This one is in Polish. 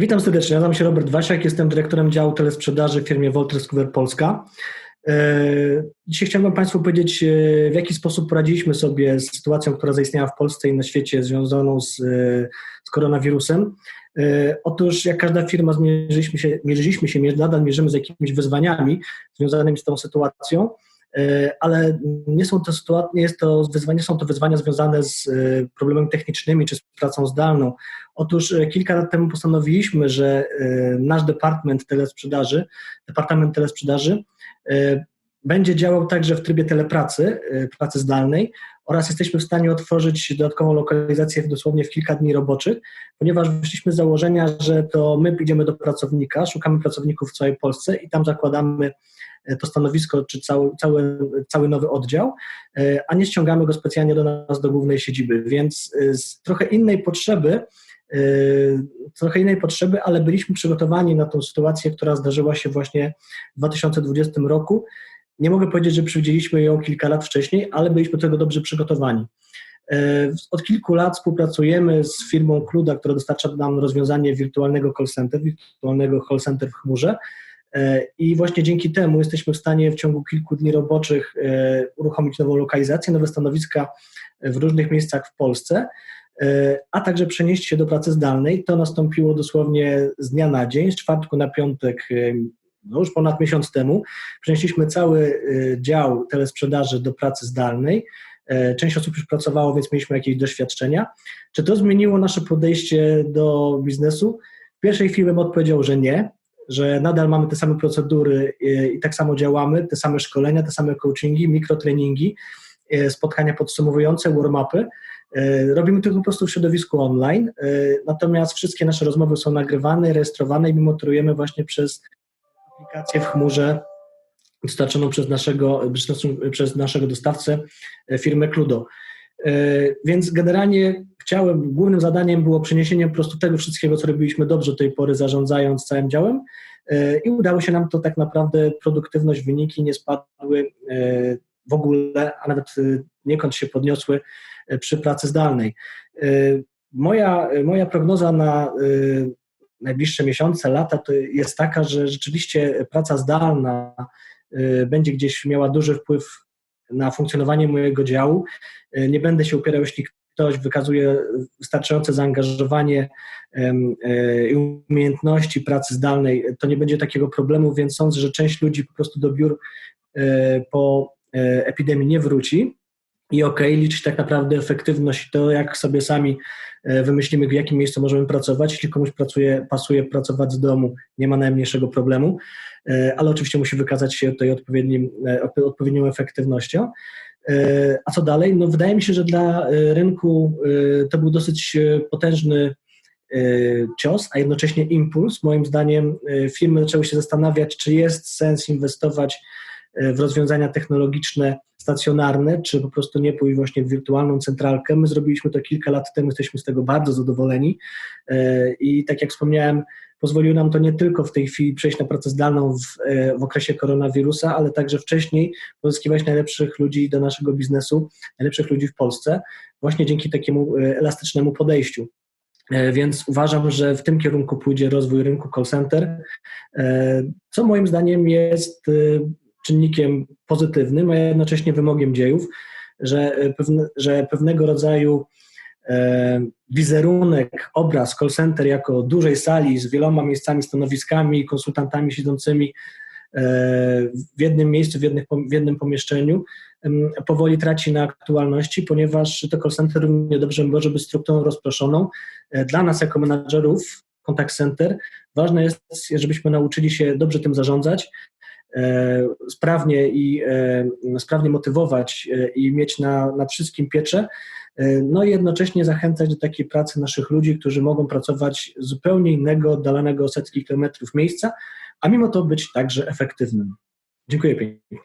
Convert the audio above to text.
Witam serdecznie, nazywam się Robert Wasiak, jestem dyrektorem działu telesprzedaży w firmie Wolters Kluwer Polska. E, dzisiaj chciałbym Państwu powiedzieć, e, w jaki sposób poradziliśmy sobie z sytuacją, która zaistniała w Polsce i na świecie związaną z, e, z koronawirusem. Otóż, jak każda firma, zmierzyliśmy się, mierzyliśmy się, nadal mierzymy z jakimiś wyzwaniami związanymi z tą sytuacją, ale nie są to sytuacje, jest to wyzwanie, są to wyzwania związane z problemami technicznymi czy z pracą zdalną. Otóż kilka lat temu postanowiliśmy, że nasz departament telesprzedaży, departament telesprzedaży E, będzie działał także w trybie telepracy, e, pracy zdalnej oraz jesteśmy w stanie otworzyć dodatkową lokalizację dosłownie w kilka dni roboczych, ponieważ wyszliśmy z założenia, że to my idziemy do pracownika, szukamy pracowników w całej Polsce i tam zakładamy e, to stanowisko czy cały, cały, cały nowy oddział, a nie ściągamy go specjalnie do nas, do głównej siedziby. Więc z trochę innej potrzeby trochę innej potrzeby, ale byliśmy przygotowani na tą sytuację, która zdarzyła się właśnie w 2020 roku. Nie mogę powiedzieć, że przewidzieliśmy ją kilka lat wcześniej, ale byliśmy do tego dobrze przygotowani. Od kilku lat współpracujemy z firmą Kluda, która dostarcza nam rozwiązanie wirtualnego call center, wirtualnego call center w chmurze. Yy, I właśnie dzięki temu jesteśmy w stanie w ciągu kilku dni roboczych uruchomić nową lokalizację, nowe stanowiska w różnych miejscach w Polsce. E, a także przenieść się do pracy zdalnej. To nastąpiło dosłownie z dnia na dzień, z czwartku na piątek, e, no już ponad miesiąc temu. Przenieśliśmy cały e, dział telesprzedaży do pracy zdalnej. Część osób już pracowało, więc mieliśmy jakieś doświadczenia. Czy to zmieniło nasze podejście do biznesu? W pierwszej chwili bym odpowiedział, że nie, że nadal mamy te same procedury i tak samo działamy, te same szkolenia, te same coachingi, mikrotreningi, spotkania podsumowujące, warm-upy, E, robimy to po prostu w środowisku online, e, natomiast wszystkie nasze rozmowy są nagrywane, rejestrowane i monitorujemy właśnie przez aplikację w chmurze dostarczoną przez naszego, przez naszego dostawcę e, firmę Cludo. Więc generalnie chciałem, głównym zadaniem było przeniesienie po prostu tego wszystkiego, co robiliśmy dobrze do tej pory, zarządzając całym działem i udało się nam to tak naprawdę, produktywność, wyniki nie spadły w ogóle, a nawet niekąd się podniosły E, przy pracy zdalnej. E, moja, moja prognoza na e, najbliższe miesiące, lata to jest taka, że rzeczywiście praca zdalna będzie gdzieś miała duży wpływ na funkcjonowanie mojego działu. Nie będę się upierał, jeśli ktoś wykazuje wystarczające zaangażowanie i umiejętności pracy zdalnej, to nie będzie takiego problemu, więc sądzę, że część ludzi po prostu do biur po epidemii nie wróci i ok, liczyć tak naprawdę efektywność, to jak sobie sami e, wymyślimy, w jakim miejscu możemy pracować. Jeśli komuś pracuje, pasuje pracować z domu, nie ma najmniejszego problemu, e, ale oczywiście musi wykazać się tutaj odpowiednim, e, odpowiednią efektywnością. A co dalej? No, wydaje mi się, że dla rynku to był dosyć potężny cios, a jednocześnie impuls. Moim zdaniem firmy zaczęły się zastanawiać, czy jest sens inwestować w rozwiązania technologiczne stacjonarne, czy po prostu nie pójść właśnie w wirtualną centralkę. My zrobiliśmy to kilka lat temu, jesteśmy z tego bardzo zadowoleni e, i tak jak wspomniałem, pozwoliło nam to nie tylko w tej chwili przejść na pracę zdalną w, e, w okresie koronawirusa, ale także wcześniej pozyskiwać najlepszych ludzi do naszego biznesu, najlepszych ludzi w Polsce, właśnie dzięki takiemu e, elastycznemu podejściu. Więc uważam, że w tym kierunku pójdzie rozwój rynku call center, co moim zdaniem jest czynnikiem pozytywnym, a jednocześnie wymogiem dziejów, że, pewne, że pewnego rodzaju e, wizerunek, obraz call center jako dużej sali z wieloma miejscami, stanowiskami, konsultantami siedzącymi e, w jednym miejscu, w, jednym pomieszczeniu, powoli traci na aktualności, ponieważ to call center równie dobrze może być strukturą rozproszoną. E, dla nas jako menadżerów contact center ważne jest, żebyśmy nauczyli się dobrze tym zarządzać, E, sprawnie i e, sprawnie motywować e, i mieć na, nad wszystkim pieczę, no i jednocześnie zachęcać do takiej pracy naszych ludzi, którzy mogą pracować z zupełnie innego, oddalonego o setki kilometrów miejsca, a mimo to być także efektywnym. Dziękuję pięknie.